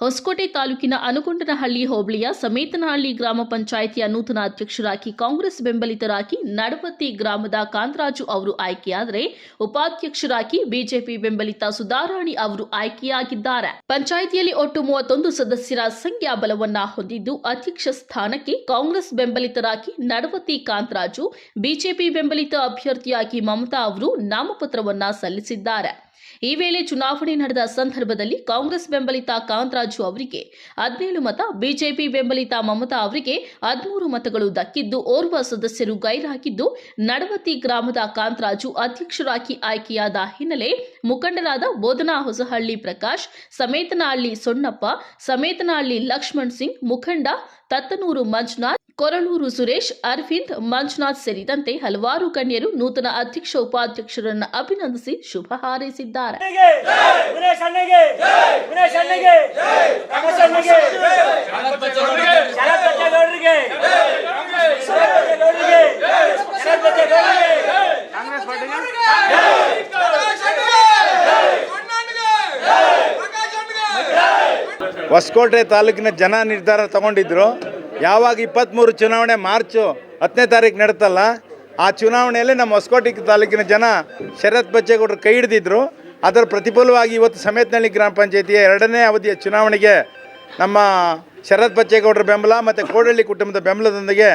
ಹೊಸಕೋಟೆ ತಾಲೂಕಿನ ಅನುಗೊಂಡನಹಳ್ಳಿ ಹೋಬಳಿಯ ಸಮೇತನಹಳ್ಳಿ ಗ್ರಾಮ ಪಂಚಾಯಿತಿಯ ನೂತನ ಅಧ್ಯಕ್ಷರಾಗಿ ಕಾಂಗ್ರೆಸ್ ಬೆಂಬಲಿತರಾಗಿ ನಡಪತಿ ಗ್ರಾಮದ ಕಾಂತರಾಜು ಅವರು ಆಯ್ಕೆಯಾದರೆ ಉಪಾಧ್ಯಕ್ಷರಾಗಿ ಬಿಜೆಪಿ ಬೆಂಬಲಿತ ಸುಧಾರಾಣಿ ಅವರು ಆಯ್ಕೆಯಾಗಿದ್ದಾರೆ. ಪಂಚಾಯಿತಿಯಲ್ಲಿ ಒಟ್ಟು ಮೂವತ್ತೊಂದು ಸದಸ್ಯರ ಸಂಖ್ಯಾಬಲವನ್ನ ಹೊಂದಿದ್ದು ಅಧ್ಯಕ್ಷ ಸ್ಥಾನಕ್ಕೆ ಕಾಂಗ್ರೆಸ್ ಬೆಂಬಲಿತರಾಗಿ ನಡಪತಿ ಕಾಂತರಾಜು, ಬಿಜೆಪಿ ಬೆಂಬಲಿತ ಅಭ್ಯರ್ಥಿಯಾಗಿ ಮಮತಾ ಅವರು ನಾಮಪತ್ರವನ್ನ ಸಲ್ಲಿಸಿದ್ದಾರೆ. ಈ ವೇಳೆ ಚುನಾವಣೆ ನಡೆದ ಸಂದರ್ಭದಲ್ಲಿ ಕಾಂಗ್ರೆಸ್ ಬೆಂಬಲಿತ ಕಾಂತರಾಜು ಅವರಿಗೆ ಹದಿನೇಳು ಮತ, ಬಿಜೆಪಿ ಬೆಂಬಲಿತ ಮಮತಾ ಅವರಿಗೆ ಹದಿಮೂರು ಮತಗಳು ದಕ್ಕಿದ್ದು, ಓರ್ವ ಸದಸ್ಯರು ಗೈರಾಗಿದ್ದು, ನಡವತಿ ಗ್ರಾಮದ ಕಾಂತರಾಜು ಅಧ್ಯಕ್ಷರಾಗಿ ಆಯ್ಕೆಯಾದ ಹಿನ್ನೆಲೆ ಮುಖಂಡರಾದ ಬೋಧನಾ ಹೊಸಹಳ್ಳಿ ಪ್ರಕಾಶ್, ಸಮೇತನಹಳ್ಳಿ ಸೊಣ್ಣಪ್ಪ ಸಮೇತನಹಳ್ಳಿ ಲಕ್ಷ್ಮಣ್ ಸಿಂಗ್, ಮುಖಂಡ ತತ್ತನೂರು ಮಂಜುನಾಥ್ ಕೊರಳೂರು ಸುರೇಶ್ ಅರವಿಂದ್ ಮಂಜುನಾಥ್ ಸೇರಿದಂತೆ ಹಲವಾರು ಗಣ್ಯರು ನೂತನ ಅಧ್ಯಕ್ಷ ಉಪಾಧ್ಯಕ್ಷರನ್ನು ಅಭಿನಂದಿಸಿ ಶುಭ ಹಾರೈಸಿದ್ದಾರೆ. ಅಣ್ಣಗೆ ವಿನೇಶ್ ಅಣ್ಣಗೆ ವಿನೇಶ್ ಅಣ್ಣಗೆ ರಮೇಶ್ ಅಣ್ಣಗೆ ಶರತ್ ಬಚ್ಚೇಗೌಡರಿಗೆ ಶರತ್ ಬಚ್ಚೇಗೌಡರಿಗೆ ಶರತ್ ಬಚ್ಚೇಗೌಡರಿಗೆ ಕಾಂಗ್ರೆಸ್ ಪಾರ್ಟಿಗೆ ಹೊಸಕೋಟೆ ತಾಲೂಕಿನ ಜನ ನಿರ್ಧಾರ ತಗೊಂಡಿದ್ರು. ಯಾವಾಗ ಇಪ್ಪತ್ತ್ಮೂರು ಚುನಾವಣೆ ಮಾರ್ಚು ಹತ್ತನೇ ತಾರೀಕು ನಡೀತಲ್ಲ, ಆ ಚುನಾವಣೆಯಲ್ಲಿ ನಮ್ಮ ಹೊಸಕೋಟೆ ತಾಲೂಕಿನ ಜನ ಶರತ್ ಬಚ್ಚೇಗೌಡರು ಕೈ ಹಿಡಿದಿದ್ರು. ಅದರ ಪ್ರತಿಫಲವಾಗಿ ಇವತ್ತು ಸಮೇತನಹಳ್ಳಿ ಗ್ರಾಮ ಪಂಚಾಯಿತಿಯ ಎರಡನೇ ಅವಧಿಯ ಚುನಾವಣೆಗೆ ನಮ್ಮ ಶರತ್ ಬಚ್ಚೇಗೌಡರ ಬೆಂಬಲ ಮತ್ತು ಕೋಡಳ್ಳಿ ಕುಟುಂಬದ ಬೆಂಬಲದೊಂದಿಗೆ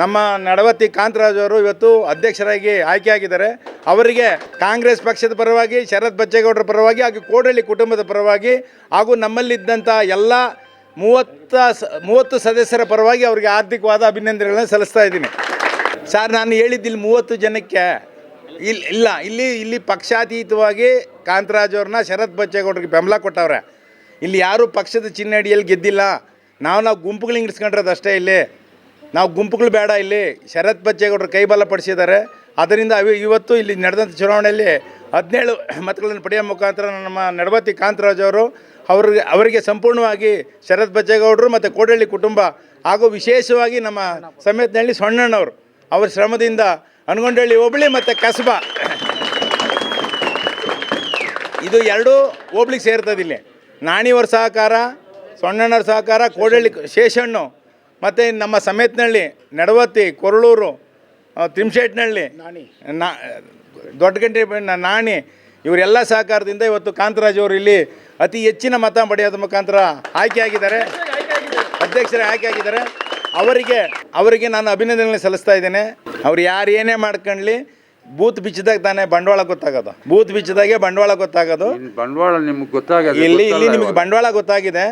ನಮ್ಮ ನಡವತ್ತಿ ಕಾಂತರಾಜ್ ಅವರು ಇವತ್ತು ಅಧ್ಯಕ್ಷರಾಗಿ ಆಯ್ಕೆಯಾಗಿದ್ದಾರೆ ಅವರಿಗೆ ಕಾಂಗ್ರೆಸ್ ಪಕ್ಷದ ಪರವಾಗಿ, ಶರತ್ ಬಚ್ಚೇಗೌಡರ ಪರವಾಗಿ ಹಾಗೂ ಕೋಡಳ್ಳಿ ಕುಟುಂಬದ ಪರವಾಗಿ ಹಾಗೂ ನಮ್ಮಲ್ಲಿದ್ದಂಥ ಎಲ್ಲ ಮೂವತ್ತ ಸ, ಮೂವತ್ತು ಸದಸ್ಯರ ಪರವಾಗಿ ಅವರಿಗೆ ಆರ್ಥಿಕವಾದ ಅಭಿನಂದನೆಗಳನ್ನು ಸಲ್ಲಿಸ್ತಾ ಇದ್ದೀನಿ. ಸರ್, ನಾನು ಹೇಳಿದ್ದಿಲ್ಲಿ ಮೂವತ್ತು ಜನಕ್ಕೆ ಇಲ್ಲಿ ಇಲ್ಲ, ಇಲ್ಲಿ ಇಲ್ಲಿ ಪಕ್ಷಾತೀತವಾಗಿ ಕಾಂತರಾಜ್ ಅವ್ರನ್ನ ಶರತ್ ಬಚ್ಚೇಗೌಡರಿಗೆ ಬೆಂಬಲ ಕೊಟ್ಟವ್ರೆ. ಇಲ್ಲಿ ಯಾರೂ ಪಕ್ಷದ ಚಿಹ್ನೆ ಅಡಿಯಲ್ಲಿ ಗೆದ್ದಿಲ್ಲ. ನಾವು ನಾವು ಗುಂಪುಗಳು ಹಿಂಗಿಸ್ಕೊಂಡಿರೋದು ಅಷ್ಟೇ ಇಲ್ಲಿ. ನಾವು ಗುಂಪುಗಳು ಬೇಡ ಇಲ್ಲಿ. ಶರತ್ ಬಚ್ಚೇಗೌಡರು ಕೈ ಬಲ ಪಡಿಸಿದ್ದಾರೆ. ಅದರಿಂದ ಅವಿ, ಇವತ್ತು ಇಲ್ಲಿ ನಡೆದಂಥ ಚುನಾವಣೆಯಲ್ಲಿ ಹದಿನೇಳು ಮತಗಳನ್ನು ಪಡೆಯೋ ಮುಖಾಂತರ ನಮ್ಮ ನಡವತಿ ಕಾಂತರಾಜ್ ಅವರು ಅವ್ರಿಗೆ ಅವರಿಗೆ ಸಂಪೂರ್ಣವಾಗಿ ಶರತ್ ಬಚ್ಚೇಗೌಡರು ಮತ್ತು ಕೋಡಳ್ಳಿ ಕುಟುಂಬ ಹಾಗೂ ವಿಶೇಷವಾಗಿ ನಮ್ಮ ಸಮೇತನಹಳ್ಳಿ ಸೊಣ್ಣಣ್ಣವರು. ಅವ್ರ ಶ್ರಮದಿಂದ ಅನ್ಗೊಂಡಳ್ಳಿ ಹೋಬಳಿ ಮತ್ತು ಕಸಬಾ. ಇದು ಎರಡೂ ಹೋಬ್ಳಿಗೆ ಸೇರ್ತದೆ ಇಲ್ಲಿ. ನಾಣಿಯವರ ಸಹಕಾರ ಸೊಣ್ಣಣ್ಣವ್ರ ಸಹಕಾರ ಕೋಡಳ್ಳಿ ಶೇಷಣ್ಣು ಮತ್ತು ನಮ್ಮ ಸಮೇತನಹಳ್ಳಿ ನಡವತ್ತಿ ಕೊರಳೂರು ನಾಣಿ. ನಾ ದೊಡ್ಡಗಂಟೆ ನಾಣಿ ಇವರೆಲ್ಲ ಸಹಕಾರದಿಂದ ಇವತ್ತು ಕಾಂತರಾಜ್ ಅವರು ಇಲ್ಲಿ ಅತಿ ಹೆಚ್ಚಿನ ಮತ ಪಡೆಯೋದ್ರ ಮುಖಾಂತರ ಆಯ್ಕೆಯಾಗಿದ್ದಾರೆ ಅಧ್ಯಕ್ಷರೇ ಆಯ್ಕೆಯಾಗಿದ್ದಾರೆ ಅವರಿಗೆ ಅವರಿಗೆ ನಾನು ಅಭಿನಂದನೆ ಸಲ್ಲಿಸ್ತಾ ಇದ್ದೇನೆ. ಅವ್ರು ಯಾರು ಏನೇ ಮಾಡ್ಕೊಂಡ್ಲಿ ಬೂತ್ ಬಿಚ್ಚಿದಾಗ ತಾನೇ ಬಂಡವಾಳ ಗೊತ್ತಾಗೋದು. ಬೂತ್ ಬಿಚ್ಚಿದಾಗೆ ಬಂಡವಾಳ ಗೊತ್ತಾಗೋದು. ಬಂಡವಾಳ ನಿಮ್ಗೆ ಗೊತ್ತಾಗಲ್ಲ ಇಲ್ಲಿ ಇಲ್ಲಿ ನಿಮಗೆ ಬಂಡವಾಳ ಗೊತ್ತಾಗಿದೆ.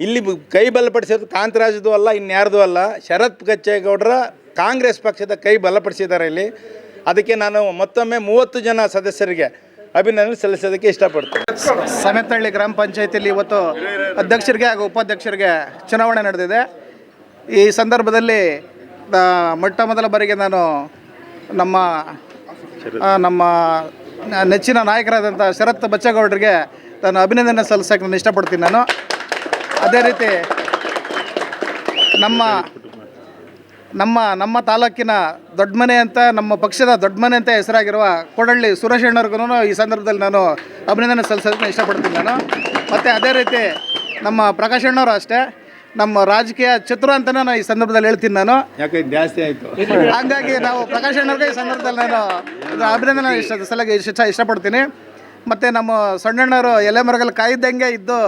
ಇಲ್ಲಿ ಕೈ ಬಲಪಡಿಸೋದು ಕಾಂತರಾಜದು ಅಲ್ಲ ಇನ್ಯಾರ್ದು ಅಲ್ಲ. ಶರತ್ ಕಚ್ಚೇಗೌಡರ ಕಾಂಗ್ರೆಸ್ ಪಕ್ಷದ ಕೈ ಬಲಪಡಿಸಿದ್ದಾರೆ ಇಲ್ಲಿ. ಅದಕ್ಕೆ ನಾನು ಮತ್ತೊಮ್ಮೆ ಮೂವತ್ತು ಜನ ಸದಸ್ಯರಿಗೆ ಅಭಿನಂದನೆ ಸಲ್ಲಿಸೋದಕ್ಕೆ ಇಷ್ಟಪಡ್ತೀನಿ. ಸಮೇತಹಳ್ಳಿ ಗ್ರಾಮ ಪಂಚಾಯತಿಯಲ್ಲಿ ಇವತ್ತು ಅಧ್ಯಕ್ಷರಿಗೆ ಹಾಗೂ ಉಪಾಧ್ಯಕ್ಷರಿಗೆ ಚುನಾವಣೆ ನಡೆದಿದೆ. ಈ ಸಂದರ್ಭದಲ್ಲಿ ಮೊಟ್ಟ ಮೊದಲ ಬಾರಿಗೆ ನಾನು ನಮ್ಮ ನಮ್ಮ ನೆಚ್ಚಿನ ನಾಯಕರಾದಂಥ ಶರತ್ ಬಚ್ಚೇಗೌಡರಿಗೆ ನಾನು ಅಭಿನಂದನೆ ಸಲ್ಲಿಸೋಕೆ ನಾನು ಇಷ್ಟಪಡ್ತೀನಿ ನಾನು. ಅದೇ ರೀತಿ ನಮ್ಮ ನಮ್ಮ ನಮ್ಮ ತಾಲೂಕಿನ ದೊಡ್ಡ ಮನೆ ಅಂತ ನಮ್ಮ ಪಕ್ಷದ ದೊಡ್ಡ ಮನೆ ಅಂತ ಹೆಸರಾಗಿರುವ ಕೊಡಳ್ಳಿ ಸುರೇಶಣ್ಣವ್ರಿಗೂ ಈ ಸಂದರ್ಭದಲ್ಲಿ ನಾನು ಅಭಿನಂದನೆ ಸಲ್ಲಿಸೋದಕ್ಕೆ ಇಷ್ಟಪಡ್ತೀನಿ ನಾನು. ಮತ್ತು ಅದೇ ರೀತಿ ನಮ್ಮ ಪ್ರಕಾಶ್ ಅಣ್ಣವರು ಅಷ್ಟೇ ನಮ್ಮ ರಾಜಕೀಯ ಚತುರ ಅಂತಲೇ ನಾನು ಈ ಸಂದರ್ಭದಲ್ಲಿ ಹೇಳ್ತೀನಿ ನಾನು. ಯಾಕೆ ಜಾಸ್ತಿ ಆಯಿತು? ಹಾಗಾಗಿ ನಾವು ಪ್ರಕಾಶ್ ಅಣ್ಣವ್ರಿಗೆ ಈ ಸಂದರ್ಭದಲ್ಲಿ ನಾನು ಅಭಿನಂದನೆ ಇಷ್ಟ ಸಲಗೆ ಇಷ್ಟ ಇಷ್ಟಪಡ್ತೀನಿ. ಮತ್ತು ನಮ್ಮ ಸಣ್ಣಣ್ಣವರು ಎಲೆ ಮರಗಲ್ಲಿ ಕಾಯ್ದಂಗೆ ಇದ್ದು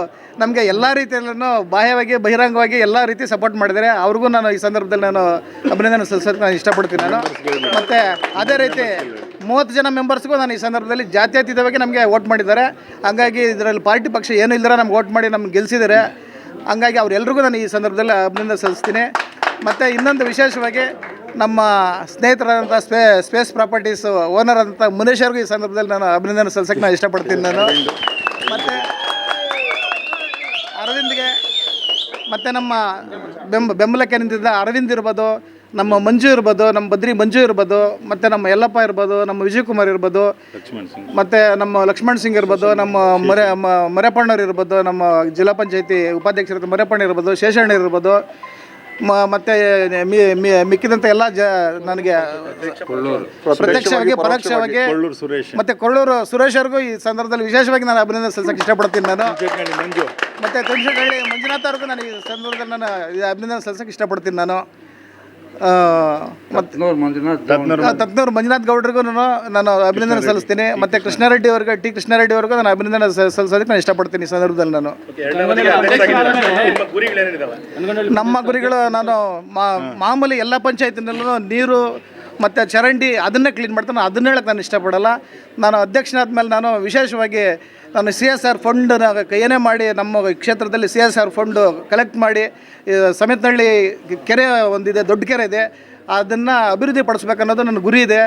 ನಮಗೆ ಎಲ್ಲ ರೀತಿಯಲ್ಲೂ ಬಾಹ್ಯವಾಗಿ, ಬಹಿರಂಗವಾಗಿ ಎಲ್ಲ ರೀತಿ ಸಪೋರ್ಟ್ ಮಾಡಿದ್ದಾರೆ. ಅವ್ರಿಗೂ ನಾನು ಈ ಸಂದರ್ಭದಲ್ಲಿ ನಾನು ಅಭಿನಂದನೆ ಸಲ್ಲಿಸೋಕೆ ನಾನು ಇಷ್ಟಪಡ್ತೀನಿ ನಾನು. ಮತ್ತು ಅದೇ ರೀತಿ ಮೂವತ್ತು ಜನ ಮೆಂಬರ್ಸ್ಗೂ ನಾನು ಈ ಸಂದರ್ಭದಲ್ಲಿ ಜಾತ್ಯತೀತವಾಗಿ ನಮಗೆ ವೋಟ್ ಮಾಡಿದ್ದಾರೆ. ಹಂಗಾಗಿ ಇದರಲ್ಲಿ ಪಾರ್ಟಿ ಪಕ್ಷ ಏನು ಇಲ್ಲದ್ರೆ ನಮ್ಗೆ ವೋಟ್ ಮಾಡಿ ನಮ್ಗೆ ಗೆಲ್ಲಿಸಿದ್ದಾರೆ ಹಂಗಾಗಿ ಅವರೆಲ್ಲರಿಗೂ ನಾನು ಈ ಸಂದರ್ಭದಲ್ಲಿ ಅಭಿನಂದನೆ ಸಲ್ಲಿಸ್ತೀನಿ. ಮತ್ತು ಇನ್ನೊಂದು ವಿಶೇಷವಾಗಿ ನಮ್ಮ ಸ್ನೇಹಿತರಾದಂಥ ಸ್ಪೇ ಸ್ಪೇಸ್ ಪ್ರಾಪರ್ಟೀಸ್ ಓನರ್ ಆದಂಥ ಮುನೇಶ್ ಅವ್ರಿಗೂ ಈ ಸಂದರ್ಭದಲ್ಲಿ ನಾನು ಅಭಿನಂದನೆ ಸಲ್ಲಿಸಕ್ಕೆ ನಾನು ಇಷ್ಟಪಡ್ತೀನಿ ನಾನು. ಮತ್ತು ಅರವಿಂದ್ಗೆ ಮತ್ತು ನಮ್ಮ ಬೆಂಬ ಬೆಂಬಲಕ್ಕೆ ನಿಂತಿದ್ದ ಅರವಿಂದ್ ಇರ್ಬೋದು ನಮ್ಮ ಮಂಜು ಇರ್ಬೋದು ನಮ್ಮ ಬದ್ರಿ ಮಂಜು ಇರ್ಬೋದು ಮತ್ತು ನಮ್ಮ ಯಲ್ಲಪ್ಪ ಇರ್ಬೋದು ನಮ್ಮ ವಿಜಯ್ ಕುಮಾರ್ ಇರ್ಬೋದು ಮತ್ತು ನಮ್ಮ ಲಕ್ಷ್ಮಣ್ ಸಿಂಗ್ ಇರ್ಬೋದು ನಮ್ಮ ಮರೆ ಮರೆಪಣ್ಣವ್ರು ಇರ್ಬೋದು ನಮ್ಮ ಜಿಲ್ಲಾ ಪಂಚಾಯತಿ ಉಪಾಧ್ಯಕ್ಷರಾದ ಮರೆಪಣ್ಣ ಇರ್ಬೋದು ಶೇಷಣ್ಣ ಇರ್ಬೋದು ಮತ್ತೆ ಮಿಕ್ಕಿದಂಥ ಎಲ್ಲ ಜ ನನಗೆ ಪ್ರತ್ಯಕ್ಷವಾಗಿ ಪರೋಕ್ಷವಾಗಿ ಕೊಳ್ಳೂರು ಸುರೇಶ್. ಮತ್ತೆ ಕೊಳ್ಳೂರು ಸುರೇಶ್ ಅವ್ರಿಗೂ ಈ ಸಂದರ್ಭದಲ್ಲಿ ವಿಶೇಷವಾಗಿ ನಾನು ಅಭಿನಂದನೆ ಸಲ್ಲಿಸಕ್ಕೆ ಇಷ್ಟಪಡ್ತೀನಿ ನಾನು. ಮತ್ತೆ ತುಳಸಿಹಳ್ಳಿ ಮಂಜುನಾಥ್ ಅವ್ರಿಗೂ ನಾನು ಈ ಸಂದರ್ಭದಲ್ಲಿ ನಾನು ಅಭಿನಂದನೆ ಸಲ್ಲಿಸಕ್ಕೆ ಇಷ್ಟಪಡ್ತೀನಿ ನಾನು. ಮತ್ತೆ ಮಂಜುನಾಥ್ ತತ್ನೂರು ಮಂಜುನಾಥ್. ಗೌಡ್ರಿಗೂ ನಾನು ನಾನು ಅಭಿನಂದನೆ ಸಲ್ಲಿಸ್ತೀನಿ. ಮತ್ತೆ ಕೃಷ್ಣಾರೆಡ್ಡಿ ಅವ್ರಿಗೆ ಟಿ ಕೃಷ್ಣಾರೆಡ್ಡಿ ಅವ್ರಿಗೂ ನಾನು ಅಭಿನಂದನೆ ಸಲ್ಲಿಸೋದಕ್ಕೆ ನಾನು ಇಷ್ಟಪಡ್ತೀನಿ ಈ ಸಂದರ್ಭದಲ್ಲಿ ನಾನು. ನಮ್ಮ ಗುರಿಗಳು ನಾನು ಮಾ- ಮಾಮೂಲಿ ಎಲ್ಲ ಪಂಚಾಯತಿನಲ್ಲೂ ನೀರು ಮತ್ತು ಚರಂಡಿ ಅದನ್ನೇ ಕ್ಲೀನ್ ಮಾಡ್ತಾನೆ. ಅದನ್ನ ಹೇಳಕ್ಕೆ ನಾನು ಇಷ್ಟಪಡಲ್ಲ. ನಾನು ಅಧ್ಯಕ್ಷನಾದ ಮೇಲೆ ನಾನು ವಿಶೇಷವಾಗಿ ನಾನು ಸಿ ಎಸ್ ಆರ್ ಫಂಡ್ ಏನೇ ಮಾಡಿ ನಮ್ಮ ಕ್ಷೇತ್ರದಲ್ಲಿ C S R fund collect ಮಾಡಿ ಸಮೇತನಹಳ್ಳಿ ಕೆರೆ ಒಂದಿದೆ, ದೊಡ್ಡ ಕೆರೆ ಇದೆ, ಅದನ್ನು ಅಭಿವೃದ್ಧಿ ಪಡಿಸ್ಬೇಕನ್ನೋದು ನನ್ನ ಗುರಿ ಇದೆ.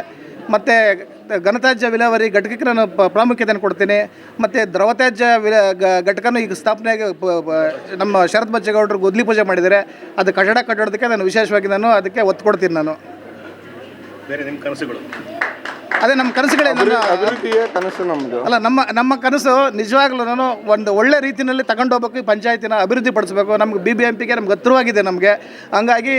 ಮತ್ತು ಘನತ್ಯಾಜ್ಯ ವಿಲೇವಾರಿ ಘಟಕಕ್ಕೆ ನಾನು ಪ್ರಾಮುಖ್ಯತೆಯನ್ನು ಕೊಡ್ತೀನಿ. ಮತ್ತು ದ್ರವತ್ಯಾಜ್ಯ ವಿಲ ಘಟಕನೂ ಈಗ ಸ್ಥಾಪನೆಯಾಗಿ ನಮ್ಮ ಶರತ್ ಬಚ್ಚೇಗೌಡರು ಗುದ್ಲಿ ಪೂಜೆ ಮಾಡಿದ್ದಾರೆ. ಅದು ಕಟ್ಟಡ ಕಟ್ಟೋದಕ್ಕೆ ನಾನು ವಿಶೇಷವಾಗಿ ನಾನು ಅದಕ್ಕೆ ಒತ್ತು ಕೊಡ್ತೀನಿ ನಾನು. ಬೇರೆ ನಿಮ್ಮ ಕನಸುಗಳು? ಅದೇ ನಮ್ಮ ಕನಸುಗಳೇ ನನ್ನ ಕನಸು ನಮ್ದು. ಅಲ್ಲ ನಮ್ಮ ನಮ್ಮ ಕನಸು ನಿಜವಾಗ್ಲೂ ಒಂದು ಒಳ್ಳೆ ರೀತಿಯಲ್ಲಿ ತಗೊಂಡೋಗ್ಬೇಕು ಈ ಪಂಚಾಯತಿನ ಅಭಿವೃದ್ಧಿ ಪಡಿಸ್ಬೇಕು. ನಮ್ಗೆ ಬಿ ಬಿ ಎಂ ಪಿಗೆ ನಮ್ಗೆ ಹತ್ತಿರವಾಗಿದೆ ನಮಗೆ. ಹಂಗಾಗಿ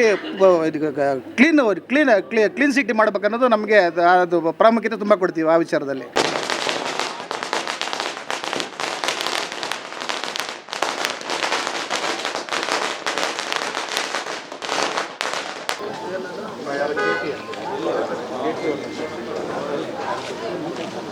ಕ್ಲೀನ್ ಕ್ಲೀನ್ ಕ್ಲೀನ್ ಸಿಟಿ ಮಾಡ್ಬೇಕನ್ನೋದು ನಮಗೆ ಅದು ಪ್ರಾಮುಖ್ಯತೆ ತುಂಬ ಕೊಡ್ತೀವಿ ಆ ವಿಚಾರದಲ್ಲಿ.